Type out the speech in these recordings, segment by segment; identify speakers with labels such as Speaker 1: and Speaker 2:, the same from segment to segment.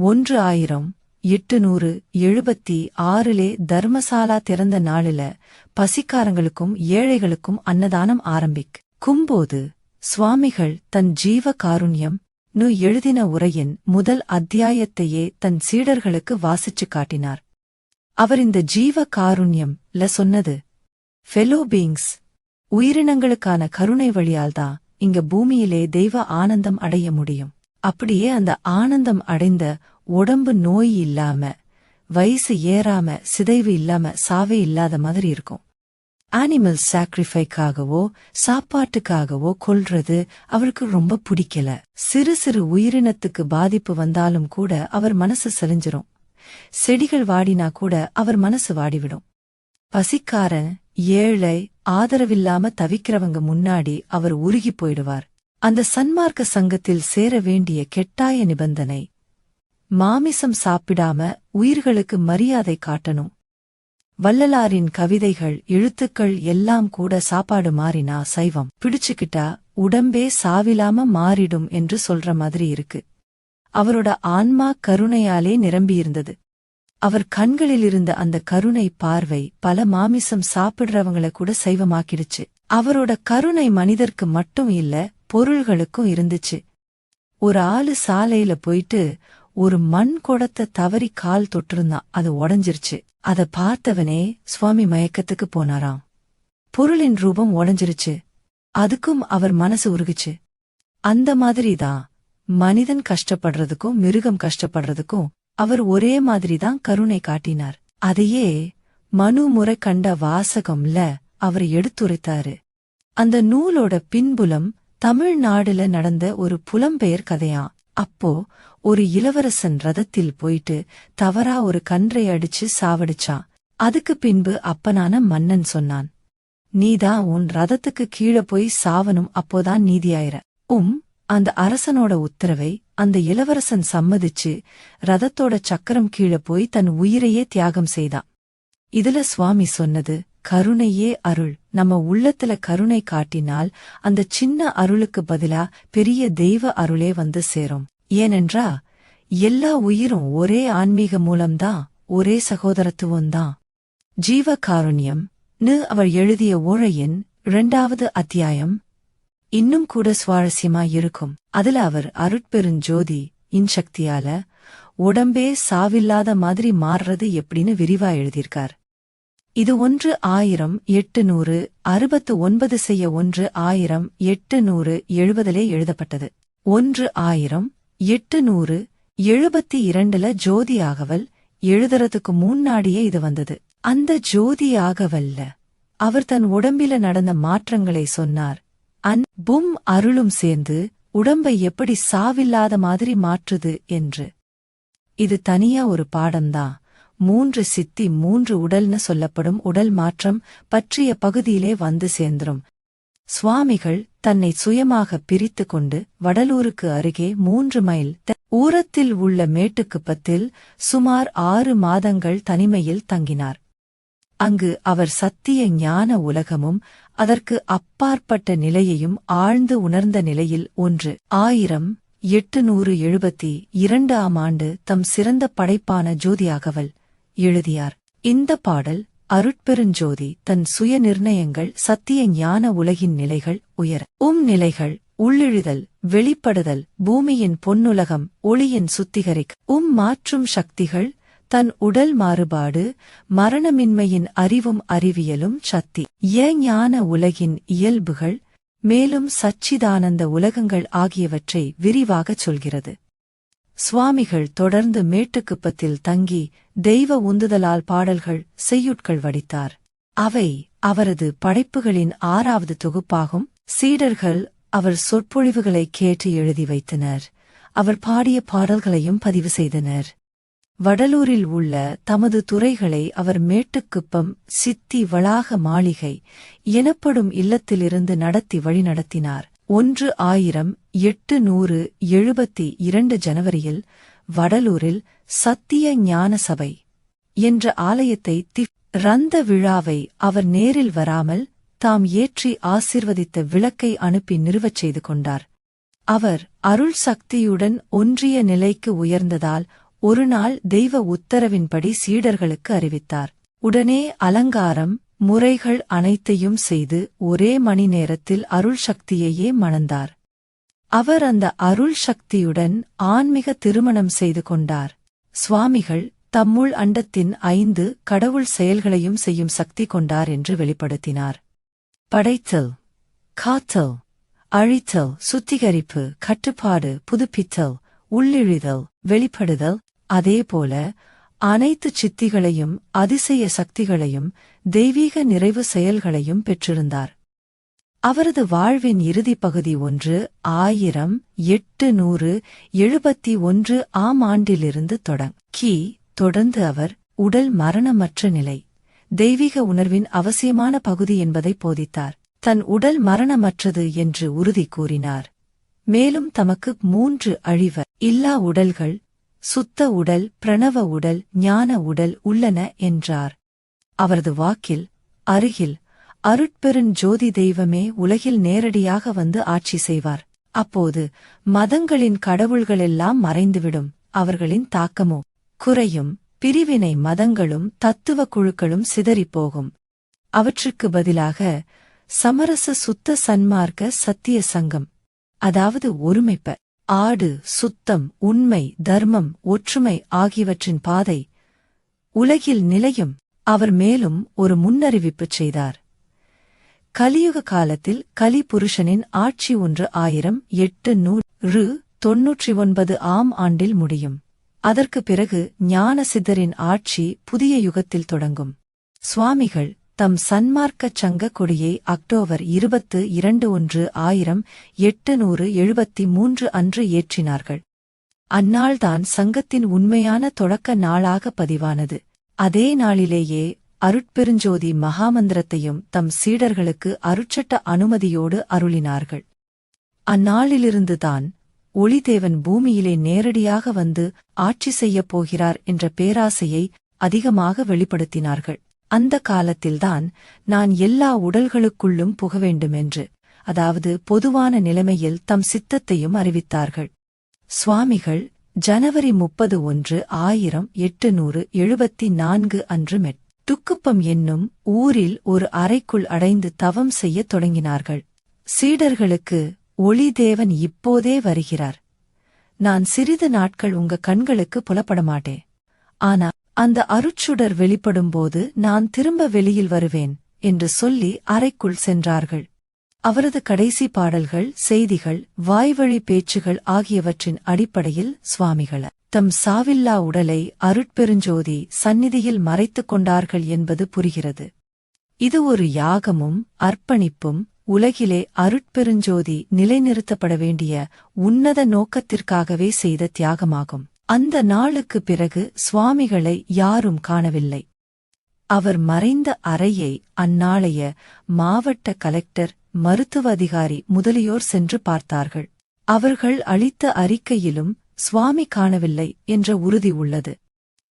Speaker 1: ஒன்று ஆயிரம் எட்டுநூறு எழுபத்தி ஆறிலே தர்மசாலா திறந்த நாளில பசிக்காரங்களுக்கும் ஏழைகளுக்கும் அன்னதானம் ஆரம்பிக். கும்போது சுவாமிகள் தன் ஜீவ காருண்யம் நு எழுதின உரையின் முதல் அத்தியாயத்தையே தன் சீடர்களுக்கு வாசிச்சு காட்டினார். அவர் இந்த ஜீவ காருண்யம் ல சொன்னது ஃபெலோ பீங்ஸ் உயிரினங்களுக்கான கருணை வழியால்தான் இங்க பூமியிலே தெய்வ ஆனந்தம் அடைய முடியும். அப்படியே அந்த ஆனந்தம் அடைந்த உடம்பு நோய் இல்லாம வயசு ஏறாம சிதைவு இல்லாம சாவே இல்லாத மாதிரி இருக்கும். ஆனிமல் சாக்ரிஃபைக்காகவோ சாப்பாட்டுக்காகவோ கொல்றது அவருக்கு ரொம்ப பிடிக்கல. சிறு சிறு உயிரினத்துக்கு பாதிப்பு வந்தாலும் கூட அவர் மனசு செலிஞ்சிரும் செடிகள் வாடினா கூட அவர் மனசு வாடிவிடும். பசிக்காரன் ஏழை ஆதரவில்லாம தவிக்கிறவங்க முன்னாடி அவர் உருகி போயிடுவார். அந்த சன்மார்க்க சங்கத்தில் சேர வேண்டிய கெட்டாய நிபந்தனை. மாமிசம் சாப்பிடாம உயிர்களுக்கு மரியாதை காட்டணும். வள்ளலாரின் கவிதைகள் எழுத்துக்கள் எல்லாம் கூட சாப்பாடு மாறினா சைவம். பிடிச்சுக்கிட்டா உடம்பே சாவிலாம மாறிடும் என்று சொல்ற மாதிரி இருக்கு. அவரோட ஆன்மா கருணையாலே நிரம்பியிருந்தது. அவர் கண்களிலிருந்த அந்த கருணை பார்வை பல மாமிசம் சாப்பிடுறவங்கள கூட சைவமாக்கிடுச்சு. அவரோட கருணை மனிதர்க்கு மட்டும் இல்ல பொருள்களுக்கும் இருந்துச்சு. ஒரு ஆளு சாலையில போயிட்டு ஒரு மண் குடத்தை தவறி கால் தொட்டிருந்தான். அது உடஞ்சிருச்சு. அத பார்த்தவனே சுவாமி மயக்கத்துக்கு போனாராம். பொருளின் ரூபம் உடைஞ்சிருச்சு. அதுக்கும் அவர் மனசு உருகுச்சு. அந்த மாதிரிதான் மனிதன் கஷ்டப்படுறதுக்கும் மிருகம் கஷ்டப்படுறதுக்கும் அவர் ஒரே மாதிரிதான் கருணை காட்டினார். அதையே மனு முறை கண்ட வாசகம்ல அவர் எடுத்துரைத்தாரு. அந்த நூலோட பின்புலம் தமிழ்நாடுல நடந்த ஒரு புலம்பெயர் கதையா? அப்போ ஒரு இளவரசன் ரதத்தில் போயிட்டு தவறா ஒரு கன்றை அடிச்சு சாவடிச்சான் அதுக்கு பின்பு அப்பனான மன்னன் சொன்னான் நீதான் உன் ரதத்துக்கு கீழே போய் சாவனும் அப்போதான் நீதியாயிர. உம் அந்த அரசனோட உத்தரவை அந்த இளவரசன் சம்மதிச்சு ரதத்தோட சக்கரம் கீழே போய் தன் உயிரையே தியாகம் செய்தான் இதுல சுவாமி சொன்னது கருணையே அருள். நம்ம உள்ளத்துல கருணை காட்டினால் அந்த சின்ன அருளுக்கு பதிலா பெரிய தெய்வ அருளே வந்து சேரும். ஏனென்றா எல்லா உயிரும் ஒரே ஆன்மீக மூலம்தான் ஒரே சகோதரத்துவம்தான் ஜீவ காருண்யம் நு அவர் எழுதிய ஓழையின் இரண்டாவது அத்தியாயம் இன்னும் கூட சுவாரஸ்யமா இருக்கும். அதுல அவர் அருட்பெருஞ்சோதி இன்சக்தியால உடம்பே சாவில்லாத மாதிரி மாறுறது எப்படின்னு விரிவா எழுதியிருக்கார். இது ஒன்று ஆயிரம் எட்டு நூறு அறுபத்து ஒன்பது செய்ய ஒன்று ஆயிரம் எட்டு நூறு எழுபதிலே எழுதப்பட்டது. ஒன்று ஆயிரம் எட்டு நூறு எழுபத்தி இரண்டுல ஜோதி ஆகவல் எழுதுறதுக்கு முன்னாடியே இது வந்தது. அந்த ஜோதி ஆகவல்ல அவர் தன் உடம்பில நடந்த மாற்றங்களை சொன்னார். அன் பும் அருளும் சேர்ந்து உடம்பை எப்படி சாவில்லாத மாதிரி மாற்றுது என்று. இது தனியா ஒரு பாடம்தான். மூன்று சித்தி மூன்று உடல்னு சொல்லப்படும் உடல் மாற்றம் பற்றிய பகுதியிலே வந்து சேர்ந்துரும். சுவாமிகள் தன்னை சுயமாக பிரித்து கொண்டு வடலூருக்கு அருகே மூன்று மைல் ஊரத்தில் உள்ள மேட்டுக்குப்பத்தில் சுமார் ஆறு மாதங்கள் தனிமையில் தங்கினார். அங்கு அவர் சத்திய ஞான உலகமும் அதற்கு அப்பாற்பட்ட நிலையையும் ஆழ்ந்து உணர்ந்த நிலையில் ஒன்று ஆயிரம் எட்டுநூறு எழுபத்தி இரண்டு ஆம் ஆண்டு தம் சிறந்த படைப்பான ஜோதியாகவல் எழுதியார். இந்த பாடல் அருட்பெருஞ்சோதி தன் சுய நிர்ணயங்கள் சத்திய ஞான உலகின் நிலைகள் உயர். உம் நிலைகள் உள்ளிழுதல் வெளிப்படுதல் பூமியின் பொன்னுலகம் ஒளியின் சுத்திகரிக். உம் மாற்றும் சக்திகள் தன் உடல் மாறுபாடு மரணமின்மையின் அறிவும் அறிவியலும் சக்தி. ஞான உலகின் இயல்புகள் மேலும் சச்சிதானந்த உலகங்கள் ஆகியவற்றை விரிவாகச் சொல்கிறது. சுவாமிகள் தொடர்ந்து மேட்டுக்குப்பத்தில் தங்கி தெய்வ உந்துதலால் பாடல்கள் செய்யுட்கள் வடித்தார். அவை அவரது படைப்புகளின் ஆறாவது தொகுப்பாகும். சீடர்கள் அவர் சொற்பொழிவுகளை கேட்டு எழுதி வைத்தனர். அவர் பாடிய பாடல்களையும் பதிவு செய்தனர். வடலூரில் உள்ள தமது துறைகளை அவர் மேட்டுக்குப்பம் சித்தி வளாக மாளிகை எனப்படும் இல்லத்திலிருந்து நடத்தி வழிநடத்தினார். ஒன்று ஆயிரம் எட்டு நூறு எழுபத்தி இரண்டு ஜனவரியில் வடலூரில் சத்திய ஞான சபை என்ற ஆலயத்தை தி ரந்த விழாவை அவர் நேரில் வராமல் தாம் ஏற்றி ஆசிர்வதித்த விளக்கை அனுப்பி நிறுவச் செய்து கொண்டார். அவர் அருள் சக்தியுடன் ஒன்றிய நிலைக்கு உயர்ந்ததால் ஒருநாள் தெய்வ உத்தரவின்படி சீடர்களுக்கு அறிவித்தார். உடனே அலங்காரம் முறைகள் அனைத்தையும் செய்து ஒரே மணி நேரத்தில் அருள் சக்தியையே மணந்தார். அவர் அந்த அருள் சக்தியுடன் ஆன்மீக திருமணம் செய்து கொண்டார். சுவாமிகள் தம்முள் அண்டத்தின் ஐந்து கடவுள் செயல்களையும் செய்யும் சக்தி கொண்டார் என்று வெளிப்படுத்தினார். படைத்தல் காத்தல் அழித்தல் சுத்திகரிப்பு கட்டுப்பாடு புதுப்பித்தல் உள்ளிழிதல் வெளிப்படுதல் அதேபோல அனைத்து சித்திகளையும் அதிசய சக்திகளையும் தெய்வீக நிறைவு செயல்களையும் பெற்றிருந்தார். அவரது வாழ்வின் இறுதிப் பகுதி ஒன்று ஆயிரம் எட்டு நூறு எழுபத்தி ஒன்று ஆம் ஆண்டிலிருந்து தொடங் கி தொடர்ந்து அவர் உடல் மரணமற்ற நிலை தெய்வீக உணர்வின் அவசியமான பகுதி என்பதை போதித்தார். தன் உடல் மரணமற்றது என்று உறுதி கூறினார். மேலும் தமக்கு மூன்று அழிவ இல்லா உடல்கள் சுத்த உடல் பிரணவ உடல் ஞான உடல் உள்ளன என்றார். அவரது வாக்கில் அருகில் அருட்பெருஞ்சோதி தெய்வமே உலகில் நேரடியாக வந்து ஆட்சி செய்வார். அப்போது மதங்களின் கடவுள்களெல்லாம் மறைந்துவிடும் அவர்களின் தாக்கமோ குறையும் பிரிவினை மதங்களும் தத்துவ குழுக்களும் சிதறிப்போகும். அவற்றுக்கு பதிலாக சமரச சுத்த சன்மார்க்க சத்திய சங்கம் அதாவது ஒருமைப்ப ஆடு சுத்தம் உண்மை தர்மம் ஒற்றுமை ஆகியவற்றின் பாதை உலகில் நிலையும் அவர் மேலும் ஒரு முன்னறிவிப்பு செய்தார். கலியுக காலத்தில் கலி புருஷனின் ஆட்சி ஒன்று ஆயிரம் எட்டு நூறு தொன்னூற்றி ஒன்பது ஆம் ஆண்டில் முடியும். அதற்கு பிறகு ஞான சித்தரின் ஆட்சி புதிய யுகத்தில் தொடங்கும். சுவாமிகள் தம் சன்மார்க்கச் சங்க கொடியை அக்டோபர் இருபத்து இரண்டு ஒன்று ஆயிரம் எட்டு நூறு எழுபத்தி மூன்று அன்று ஏற்றினார்கள். அந்நாள்தான் சங்கத்தின் உண்மையான தொடக்க நாளாக பதிவானது. அதே நாளிலேயே அருட்பெருஞ்சோதி மகாமந்திரத்தையும் தம் சீடர்களுக்கு அருட்சட்ட அனுமதியோடு அருளினார்கள். அந்நாளிலிருந்துதான் ஒளிதேவன் பூமியிலே நேரடியாக வந்து ஆட்சி செய்யப் போகிறார் என்ற பேராசையை அதிகமாக வெளிப்படுத்தினார்கள். அந்த காலத்தில்தான் நான் எல்லா உடல்களுக்குள்ளும் புக வேண்டுமென்று அதாவது பொதுவான நிலைமையில் தம் சித்தத்தையும் அறிவித்தார்கள். சுவாமிகள் ஜனவரி முப்பது ஒன்று ஆயிரம் எட்டு நூறு எழுபத்தி நான்கு அன்று மெட். துக்குப்பம் என்னும் ஊரில் ஒரு அறைக்குள் அடைந்து தவம் செய்யத் தொடங்கினார்கள். சீடர்களுக்கு ஒளிதேவன் இப்போதே வருகிறார். நான் சிறிது நாட்கள் உங்க கண்களுக்கு புலப்படமாட்டே ஆனா அந்த அருட்சுடர் வெளிப்படும்போது நான் திரும்ப வெளியில் வருவேன் என்று சொல்லி அறைக்குள் சென்றார்கள். அவரது கடைசி பாடல்கள் செய்திகள் வாய்வழி பேச்சுகள் ஆகியவற்றின் அடிப்படையில் சுவாமிகள. தம் சாவில்லா உடலை அருட்பெருஞ்சோதி சந்நிதியில் மறைத்துக் கொண்டார்கள் என்பது புரிகிறது. இது ஒரு யாகமும் அர்ப்பணிப்பும் உலகிலே அருட்பெருஞ்சோதி நிலைநிறுத்தப்பட வேண்டிய உன்னத நோக்கத்திற்காகவே செய்த தியாகமாகும். அந்த நாளுக்கு பிறகு சுவாமிகளை யாரும் காணவில்லை. அவர் மறைந்த அறையை அந்நாளைய மாவட்ட கலெக்டர் மருத்துவ அதிகாரி முதலியோர் சென்று பார்த்தார்கள். அவர்கள் அளித்த அறிக்கையிலும் சுவாமி காணவில்லை என்ற உறுதி உள்ளது.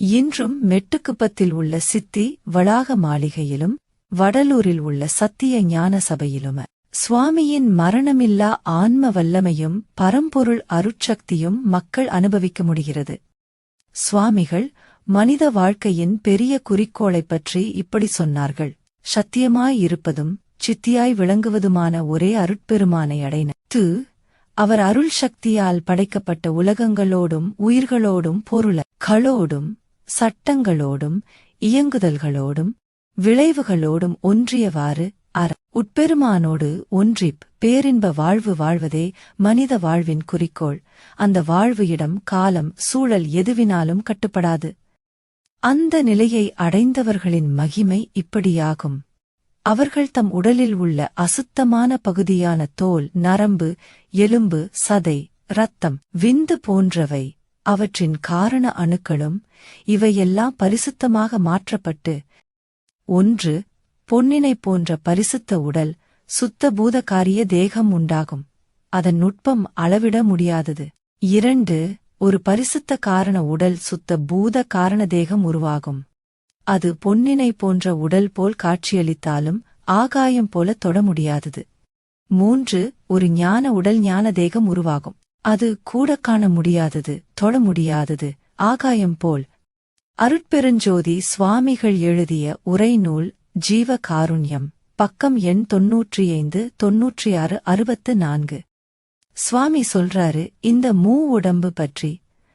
Speaker 1: இன்றும் மெட்டுக்குப்பத்தில் உள்ள சித்தி வளாக மாளிகையிலும் வடலூரில் உள்ள சத்திய ஞான சபையிலும சுவாமியின் மரணமில்லா ஆன்ம வல்லமையும் பரம்பொருள் அருட்சக்தியும் மக்கள் அனுபவிக்க முடிகிறது. சுவாமிகள் மனித வாழ்க்கையின் பெரிய குறிக்கோளைப் பற்றி இப்படி சொன்னார்கள். சத்தியமாய் இருப்பதும் சித்தியாய் விளங்குவதுமான ஒரே அருட்பெருமானை அடைன து அவர் அருள் சக்தியால் படைக்கப்பட்ட உலகங்களோடும் உயிர்களோடும் பொருள களோடும் சட்டங்களோடும் இயங்குதல்களோடும் விளைவுகளோடும் ஒன்றியவாறு அற உட்பெருமானோடு ஒன்றிப் பேரின்ப வாழ்வு வாழ்வதே மனித வாழ்வின் குறிக்கோள். அந்த வாழ்வு இடம் காலம் சூழல் எதுவினாலும் கட்டுப்படாது. அந்த நிலையை அடைந்தவர்களின் மகிமை இப்படியாகும். அவர்கள் தம் உடலில் உள்ள அசுத்தமான பகுதியான தோல் நரம்பு எலும்பு சதை இரத்தம் விந்து போன்றவை அவற்றின் காரண அணுக்களும் இவையெல்லாம் பரிசுத்தமாக மாற்றப்பட்டு ஒன்று பொன்னினை போன்ற பரிசுத்த உடல் சுத்த பூதகாரிய தேகம் உண்டாகும். அதன் நுட்பம் அளவிட முடியாதது. இரண்டு ஒரு பரிசுத்த காரண உடல் சுத்த பூத காரண தேகம் உருவாகும். அது பொன்னினை போன்ற உடல் போல் காட்சியளித்தாலும் ஆகாயம் போல தொட முடியாதது. மூன்று ஒரு ஞான உடல் ஞான தேகம் உருவாகும். அது கூட காண முடியாதது தொட முடியாதது ஆகாயம் போல். அருட்பெருஞ்சோதி சுவாமிகள் எழுதிய உரைநூல் ஜீவ காருண்யம் பக்கம் எண் தொன்னூற்றி ஐந்து தொன்னூற்றி ஆறு அறுபத்து நான்கு சுவாமி சொல்றாரு இந்த மூ உடம்பு பற்றி.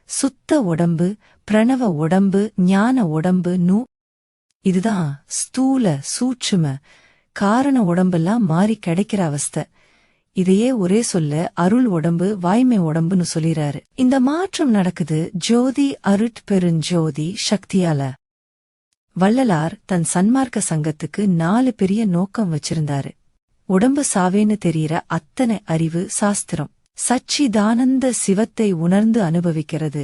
Speaker 1: சுத்த உடம்பு பிரணவ உடம்பு ஞான உடம்பு நூ. இதுதான் ஸ்தூல சூட்சும காரண உடம்பெல்லாம் மாறி கிடைக்கிற அவஸ்தை. இதையே ஒரே சொல்ல அருள் உடம்பு வாய்மை உடம்புன்னு சொல்லிறாரு. இந்த மாற்றம் நடக்குது ஜோதி அருட் பெருஞ்சோதி சக்தியால. வள்ளலார் தன் சன்மார்க்க சங்கத்துக்கு நாலு பெரிய நோக்கம் வச்சிருந்தாரு. உடம்பு சாவேன்னு தெரியற அத்தனை அறிவு சாஸ்திரம். சச்சிதானந்த சிவத்தை உணர்ந்து அனுபவிக்கிறது.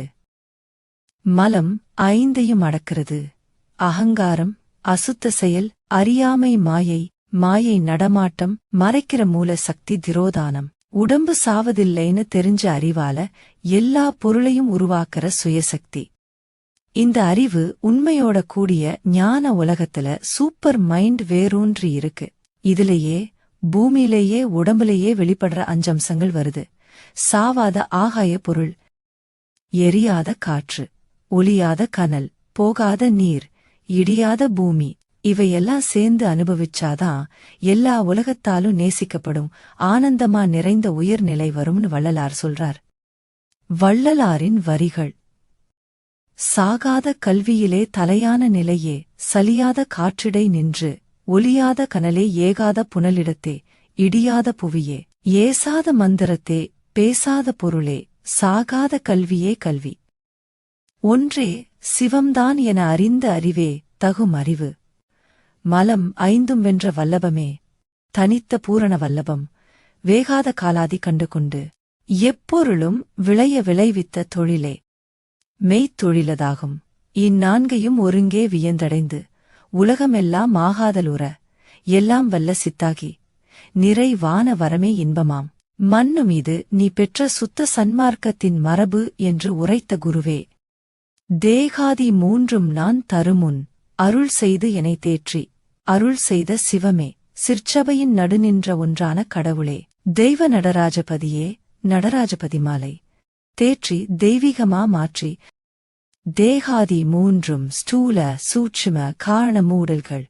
Speaker 1: மலம் ஐந்தையும் அடக்கிறது. அகங்காரம் அசுத்த செயல் அறியாமை மாயை மாயை நடமாட்டம் மறைக்கிற மூல சக்தி திரோதானம். உடம்பு சாவதில்லைன்னு தெரிஞ்ச அறிவால எல்லா பொருளையும் உருவாக்குற சுயசக்தி. இந்த அறிவு உண்மையோட கூடிய ஞான உலகத்துல சூப்பர் மைண்ட் வேரூன்றி இருக்கு. இதுலயே பூமியிலேயே உடம்புலேயே வெளிப்படுற அஞ்சம்சங்கள் வருது. சாவாத ஆகாய பொருள் எரியாத காற்று ஒளியாத கனல் போகாத நீர் இடியாத பூமி இவையெல்லாம் சேர்ந்து அனுபவிச்சாதான் எல்லா உலகத்தாலும் நேசிக்கப்படும் ஆனந்தமா நிறைந்த உயர்நிலை வரும்னு வள்ளலார் சொல்றார். வள்ளலாரின் வரிகள். சாகாத கல்வியிலே தலையான நிலையே சலியாத காற்றிடை நின்று ஒலியாத கனலே ஏகாத புனலிடத்தே இடியாத புவியே. ஏசாத மந்திரத்தே பேசாத பொருளே சாகாத கல்வியே கல்வி. ஒன்றே சிவம்தான் என அறிந்த அறிவே தகும் அறிவு. மலம் ஐந்தும் வென்ற வல்லபமே தனித்த பூரண வல்லபம் வேகாத காலாதி கண்டுகொண்டு எப்பொருளும் விளைய விளைவித்த தொழிலே. மெய்த்தொழிலதாகும். இந்நான்கையும் ஒருங்கே வியந்தடைந்து உலகமெல்லாம் ஆகாதலுற எல்லாம் வல்ல சித்தாகி நிறைவான வரமே இன்பமாம். மண்ணு மீது நீ பெற்ற சுத்த சன்மார்க்கத்தின் மரபு என்று உரைத்த குருவே தேகாதி மூன்றும் நான் தருமுன் அருள் செய்து எனை தேற்றி அருள் செய்த சிவமே சிற்சபையின் நடுநின்ற ஒன்றான கடவுளே தெய்வ நடராஜபதியே நடராஜபதி மாலை. தேற்றி தெய்வீகமா மாற்றி. தேகாதி மூன்றும் ஸ்தூல சூட்சும காரண மூடல்கள்.